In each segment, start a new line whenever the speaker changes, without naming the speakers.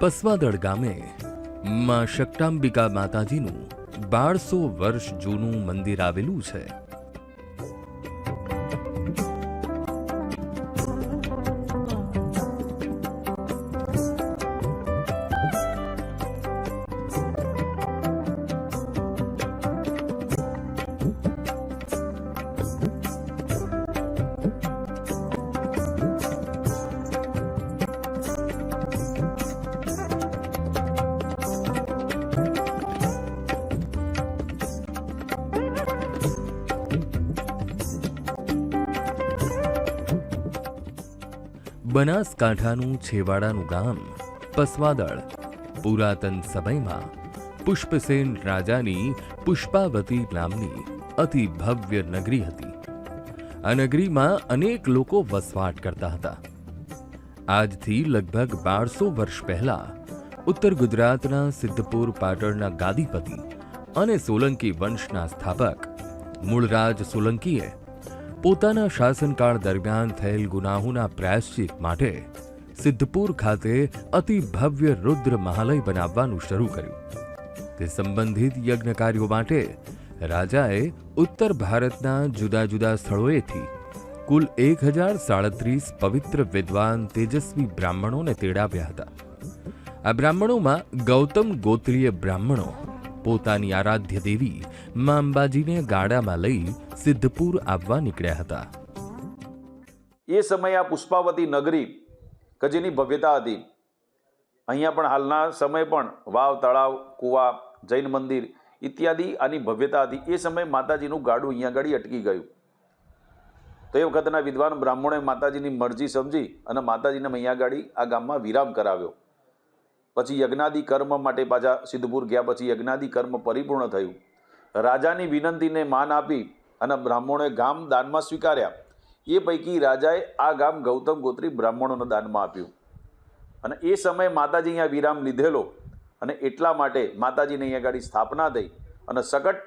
પસવાદળ ગામે માં શક્તાંબિકા માતાજીનું બારસો વર્ષ જૂનું મંદિર આવેલું છે. બનાસકાંઠાનું છેવાડાનું ગામ, પસવાદળ. પુરાતન સમયમાં પુષ્પસેન રાજાની પુષ્પાવતી નામની અતિ ભવ્ય નગરી હતી. આ નગરીમાં અનેક લોકો વસવાટ કરતા હતા. આજથી લગભગ બારસો વર્ષ પહેલા ઉત્તર ગુજરાતના સિદ્ધપુર પાટણના ગાદીપતિ અને સોલંકી વંશના સ્થાપક મૂળરાજ સોલંકીએ પોતાના શાસનકાળ દરમિયાન થયેલ ગુનાહોના પ્રાયશ્ચિત માટે સિદ્ધપુર ખાતે અતિ ભવ્ય રુદ્ર મહાલય બનાવવાનું શરૂ કર્યું. તે સંબંધિત યજ્ઞ કાર્યો માટે રાજાએ ઉત્તર ભારતના જુદા જુદા સ્થળોએથી કુલ એક હજાર સાડત્રીસ પવિત્ર વિદ્વાન તેજસ્વી બ્રાહ્મણોને તેડાવ્યા હતા. આ બ્રાહ્મણોમાં ગૌતમ ગોત્રીય બ્રાહ્મણો, પોતાની આરાધ્ય દેવી મા અંબાજીને ગાડામાં લઈ સિદ્ધપુર આવવા નીકળ્યા હતા.
એ સમયે આ પુષ્પાવતી નગરી કે જેની ભવ્યતા હતી. અહીંયા પણ હાલના સમયે પણ વાવ, તળાવ, કૂવા, જૈન મંદિર ઇત્યાદિ આની ભવ્યતા હતી. એ સમયે માતાજીનું ગાડું અહીંયા ગાડી અટકી ગયું. તો એ વખતના વિદ્વાન બ્રાહ્મણોએ માતાજીની મરજી સમજી અને માતાજીને અહીંયા ગાડી આ ગામમાં વિરામ કરાવ્યો. પછી યજ્ઞાદિ કર્મ માટે પાછા સિદ્ધપુર ગયા. પછી યજ્ઞાદિ કર્મ પરિપૂર્ણ થયું. રાજાની વિનંતીને માન આપી અને બ્રાહ્મણોએ ગામ દાનમાં સ્વીકાર્યા. એ પૈકી રાજાએ આ ગામ ગૌતમ ગોત્રી બ્રાહ્મણોને દાનમાં આપ્યું. અને એ સમયે માતાજી અહીંયા વિરામ લીધેલો અને એટલા માટે માતાજીની અહીંયા ગાડી સ્થાપના થઈ અને સકટ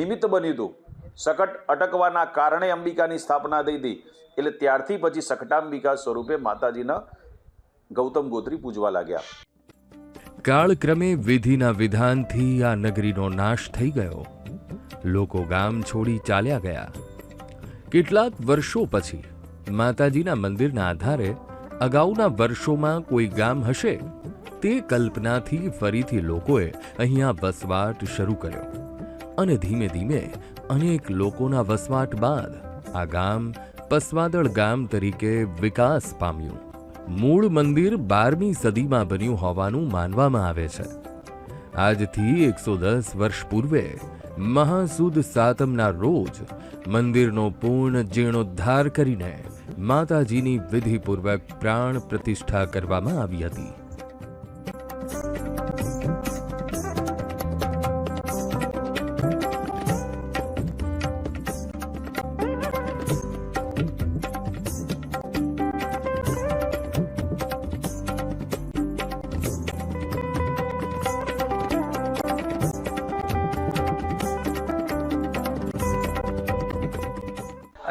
નિમિત્ત બન્યું હતું. સકટ અટકવાના કારણે અંબિકાની સ્થાપના થઈ હતી. એટલે ત્યારથી પછી સકટાંબિકા સ્વરૂપે માતાજીના ગૌતમ ગોત્રી પૂજવા લાગ્યા.
કાળક્રમે વિધિના વિધાનથી આ નગરીનો નાશ થઈ ગયો. લોકો ગામ છોડી ચાલ્યા ગયા. કેટલાક વર્ષો પછી માતાજીના મંદિરના આધારે અગાઉના વર્ષોમાં કોઈ ગામ હશે તે કલ્પનાથી ફરીથી લોકોએ અહીંયા વસવાટ શરૂ કર્યો અને ધીમે ધીમે અનેક લોકોના વસવાટ બાદ આ ગામ પસવાદળ ગામ તરીકે વિકાસ પામ્યું. મૂળ મંદિર બારમી સદીમાં બન્યું હોવાનું માનવામાં આવે છે. આજથી એકસો દસ વર્ષ પૂર્વે મહાસુદ સાતમના રોજ મંદિરનો પૂર્ણ જીર્ણોદ્ધાર કરીને માતાજીની વિધિપૂર્વક પ્રાણ પ્રતિષ્ઠા કરવામાં આવી હતી.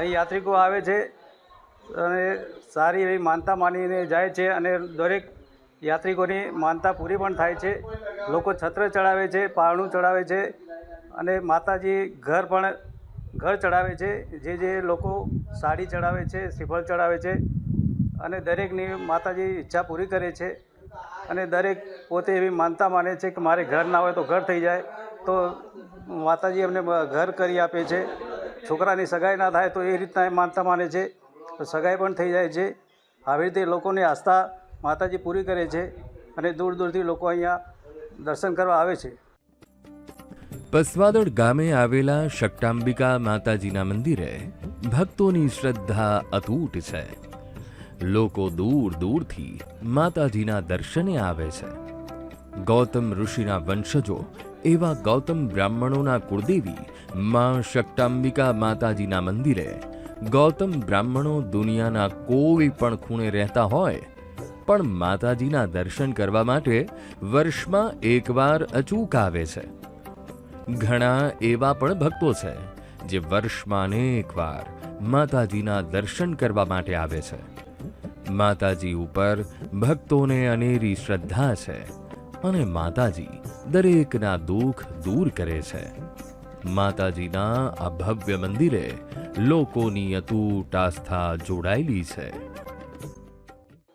અહીં યાત્રિકો આવે છે અને સારી એવી માનતા માનીને જાય છે અને દરેક યાત્રિકોની માનતા પૂરી પણ થાય છે. લોકો છત્ર ચડાવે છે, પારણું ચડાવે છે અને માતાજી ઘર પણ ઘર ચડાવે છે. જે જે લોકો સાડી ચડાવે છે, શ્રીફળ ચડાવે છે અને દરેકની માતાજી ઈચ્છા પૂરી કરે છે અને દરેક પોતે એવી માનતા માને છે કે મારે ઘર ના હોય તો ઘર થઈ જાય. તો માતાજી એમને ઘર કરી આપે છે. છોકરાની સગાઈ ના થાય તો એ રીતના એ માનતા માને છે. તો સગાઈ પણ થઈ જાય છે. આવી રીતે લોકોની આસ્થા માતાજી પૂરી કરે છે અને દૂર દૂરથી લોકો અહીંયા દર્શન કરવા આવે છે.
પસવાદળ ગામે આવેલા શક્તાંબિકા માતાજીના મંદિરે ભક્તોની શ્રદ્ધા અતૂટ છે. લોકો દૂર દૂરથી માતાજીના દર્શને આવે છે. ગૌતમ ઋષિના વંશજો એવા ગૌતમ બ્રાહ્મણોના કુળદેવી માં શક્તાંબિકા માતાજીના મંદિરે ગૌતમ બ્રાહ્મણો દુનિયાના કોઈ પણ ખૂણે રહેતા હોય, પણ માતાજીના દર્શન કરવા માટે વર્ષમાં એકવાર અચૂક આવે છે. ઘણા એવા પણ ભક્તો છે જે વર્ષમાં અનેકવાર માતાજીના દર્શન કરવા માટે આવે છે. માતાજી ઉપર ભક્તોને અનેરી શ્રદ્ધા છે. અને માતાજી દરેકના દુઃખ દૂર કરે છે. માતાજીના આ ભવ્ય મંદિરે લોકોની અતૂટ આસ્થા જોડાયેલી છે.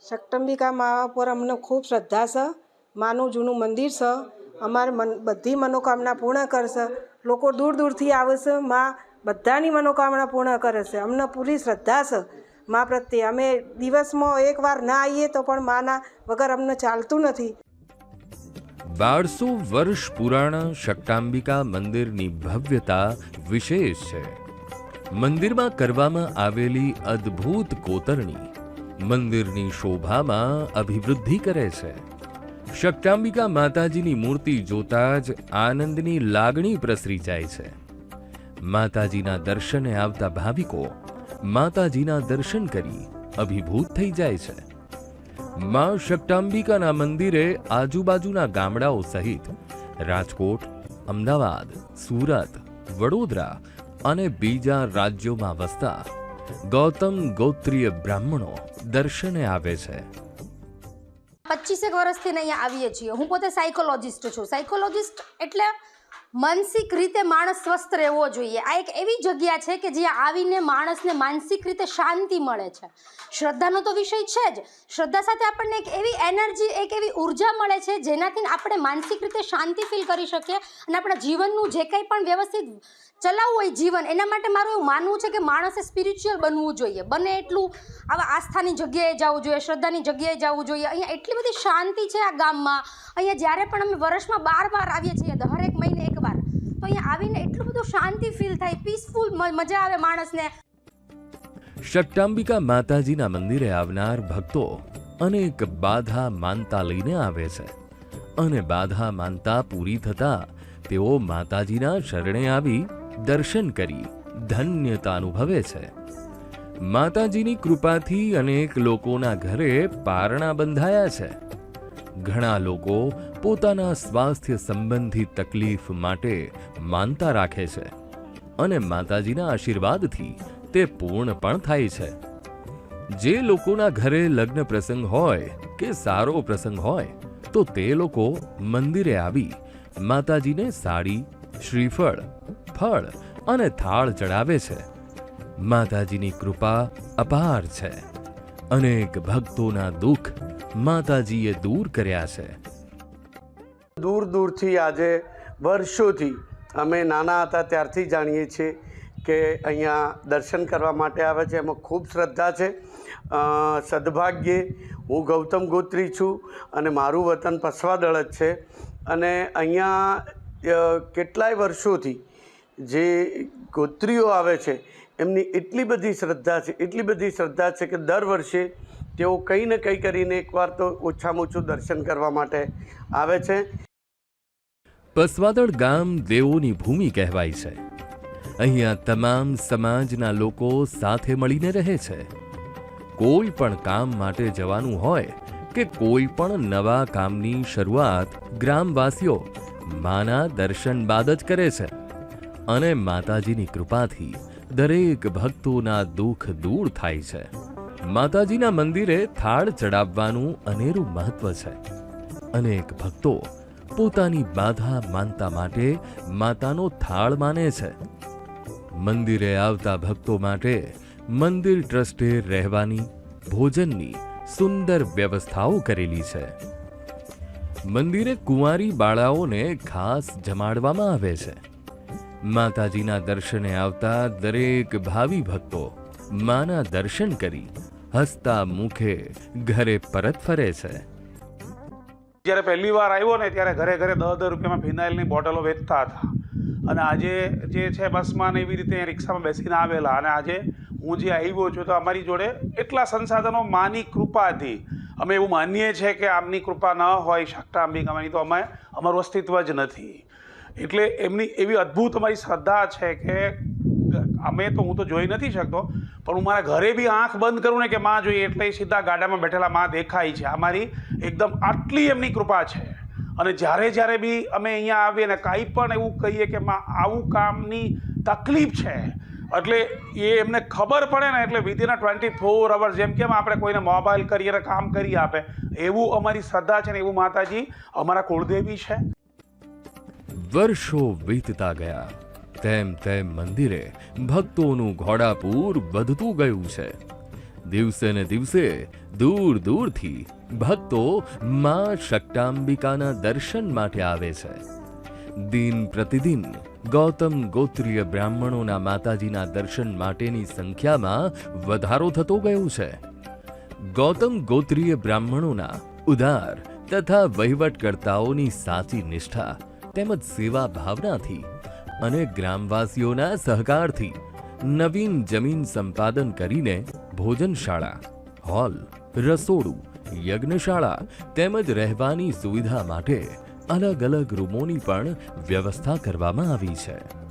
શક્તંબિકા મા પર અમને ખૂબ શ્રદ્ધા છે. માનું જૂનું મંદિર છે. અમારે મન, બધી મનોકામના પૂર્ણ કરશે. લોકો દૂર દૂરથી આવે છે. માં બધાની મનોકામના પૂર્ણ કરે છે. અમને પૂરી શ્રદ્ધા છે મા પ્રત્યે. અમે દિવસમાં એકવાર ના આવીએ તો પણ માના વગર અમને ચાલતું નથી.
બારસો વર્ષ પુરાણ શક્તાંબિકા મંદિરની ભવ્યતા વિશેષ છે. મંદિરમાં કરવામાં આવેલી અદ્ભુત કોતરણી મંદિરની શોભામાં અભિવૃદ્ધિ કરે છે. શક્તાંબિકા માતાજીની મૂર્તિ જોતા જ આનંદની લાગણી પ્રસરી જાય છે. માતાજીના દર્શને આવતા ભાવિકો માતાજીના દર્શન કરી અભિભૂત થઈ જાય છે. માં શક્તાંબિકાના મંદિરે આજુબાજુના ગામડાઓ સહિત રાજકોટ, અમદાવાદ, સુરત, વડોદરા અને બીજા રાજ્યોમાં વસતા ગૌતમ ગોત્રીય બ્રાહ્મણો દર્શને આવે છે.
પચીસેક વર્ષથી અહીંયા આવીએ છીએ. હું પોતે સાયકોલોજિસ્ટ છું. સાયકોલોજિસ્ટ એટલે માનસિક રીતે માણસ સ્વસ્થ રહેવો જોઈએ. આ એક એવી જગ્યા છે કે જ્યાં આવીને માણસને માનસિક રીતે શાંતિ મળે છે. શ્રદ્ધાનો તો વિષય છે જ. શ્રદ્ધા સાથે આપણને એક એવી એનર્જી, એક એવી ઊર્જા મળે છે જેનાથી આપણે માનસિક રીતે શાંતિ ફીલ કરી શકીએ અને આપણા જીવનનું જે કંઈ પણ વ્યવસ્થિત ચલાવવું હોય જીવન, એના માટે મારું એવું માનવું છે કે માણસે સ્પિરિચ્યુઅલ બનવું જોઈએ. બને એટલું આવા આસ્થાની જગ્યાએ જવું જોઈએ, શ્રદ્ધાની જગ્યાએ જવું જોઈએ. અહીંયા એટલી બધી શાંતિ છે આ ગામમાં. અહીંયા જ્યારે પણ અમે વર્ષમાં બાર બાર આવીએ છીએ દરેક મહિને તો અહીંયા આવીને એટલું બધું શાંતિ ફીલ થાય પીસફુલ મજા આવે માણસને.
શક્તાંબિકા માતાજીના મંદિરે આવનાર ભક્તો અનેક બાધા માનતા લઈને આવે છે. અને બાધા માનતા પૂરી થતા તેઓ માતાજીના શરણે આવી દર્શન કરી ધન્યતા અનુભવે છે. માતાજીની કૃપાથી અનેક લોકોના ઘરે પારણા બંધાયા છે. ઘણા લોકો પોતાના સ્વાસ્થ્ય સંબંધી તકલીફ માટે માનતા રાખે છે અને માતાજીના આશીર્વાદથી તે પૂર્ણ પણ થાય છે. જે લોકોના ઘરે લગ્ન પ્રસંગ હોય કે સારો પ્રસંગ હોય, તો તે લોકો મંદિરે આવી માતાજીને સાડી, શ્રીફળ, ફળ અને થાળ ચડાવે છે. માતાજીની કૃપા અપાર છે. અનેક ભક્તોના દુઃખ માતાજીએ દૂર કર્યા છે.
દૂર દૂરથી આજે વર્ષોથી અમે નાના હતા ત્યારથી જાણીએ છીએ કે અહીંયા દર્શન કરવા માટે આવે છે. એમાં ખૂબ શ્રદ્ધા છે. સદભાગ્યે હું ગૌતમ ગોત્રી છું અને મારું વતન પસવાદળ જ છે. અને અહીંયા કેટલાય વર્ષોથી જે ગોત્રીઓ આવે છે, એમની એટલી બધી શ્રદ્ધા છે, એટલી બધી શ્રદ્ધા છે કે દર વર્ષે તેઓ કંઈ ને કંઈ કરીને એકવાર તો ઓછામાં ઓછું દર્શન કરવા માટે આવે છે.
પસવાદળ ગામ દેવોની ભૂમિ કહેવાય છે. અહીંયા તમામ સમાજના લોકો સાથે મળીને રહે છે. કોઈ પણ કામ માટે જવાનું હોય કે કોઈ પણ નવા કામની શરૂઆત ગ્રામવાસીઓ માના દર્શન બાદ જ કરે છે અને માતાજીની કૃપાથી દરેક ભક્તોના દુઃખ દૂર થાય છે. માતાજીના મંદિરે થાળ ચડાવવાનું અનેરું મહત્વ છે. અનેક ભક્તો પોતાની બાધા માનતા માટે માતાનો થાળ માને છે. મંદિરે આવતા ભક્તો માટે મંદિર ટ્રસ્ટે રહેવાની, ભોજનની સુંદર વ્યવસ્થાઓ કરેલી છે. મંદિરે કુંવારી બાળાઓને ખાસ જમાડવામાં આવે છે. માતાજીના દર્શને આવતા દરેક ભાવિ ભક્તો માના દર્શન કરી હસતા મુખે ઘરે પરત ફરે છે.
જ્યારે પહેલી વાર આવ્યો ને ત્યારે ઘરે ઘરે દસ દસ રૂપિયામાં ફિનાઇલની બોટલો વેચતા હતા. અને આજે જે છે બસમાં ને એવી રીતે રિક્ષામાં બેસીને આવેલા. અને આજે હું જે આવ્યો છું તો અમારી જોડે એટલા સંસાધનો માની કૃપાથી અમે એવું માનીએ છીએ કે આમની કૃપા ન હોય શકતા અંબિકામાંની તો અમે અમારું અસ્તિત્વ જ નથી. એટલે એમની એવી અદ્ભુત અમારી શ્રદ્ધા છે કે અમે તો હું તો જોઈ નથી શકતો, પણ હું મારા ઘરે બી આંખ બંધ કરું ને કે માં જોઈએ એટલે સીધા ગાડામાં બેઠેલા માં દેખાય છે. આ મારી એકદમ આટલી એમની કૃપા છે. અને જ્યારે જ્યારે બી અમે અહીંયા આવીએ ને કાંઈ પણ એવું કહીએ કે માં, આવું કામની તકલીફ છે. એટલે એ એમને ખબર પડે ને એટલે વિધિન ટ્વેન્ટી ફોર અવર્સ જેમ કેમ આપણે કોઈને મોબાઈલ કરીએ અને કામ કરી આપે, એવું અમારી શ્રદ્ધા છે ને એવું માતાજી અમારા કુળદેવી છે.
વર્ષો વીતતા ગયા. તેમ તેમ મંદિરે ભક્તોનું ઘોડાપૂર વધતું ગયું છે. દિવસે ને દિવસે દૂર દૂરથી ભક્તો મા શક્તાંબિકાના દર્શન માટે આવે છે. દિન પ્રતિદિન ગૌતમ ગોત્રીય બ્રાહ્મણોના માતાજીના દર્શન માટેની સંખ્યામાં વધારો થતો ગયો છે. ગૌતમ ગોત્રીય બ્રાહ્મણોના ઉદાર તથા વહીવટકર્તાઓની સાચી નિષ્ઠા તેમજ સેવા ભાવનાથી અને ગ્રામવાસીઓના સહકારથી નવીન જમીન સંપાદન કરીને ભોજનશાળા, હોલ, રસોડું, યજ્ઞશાળા તેમજ રહેવાની સુવિધા માટે અલગ અલગ રૂમોની પણ વ્યવસ્થા કરવામાં આવી છે.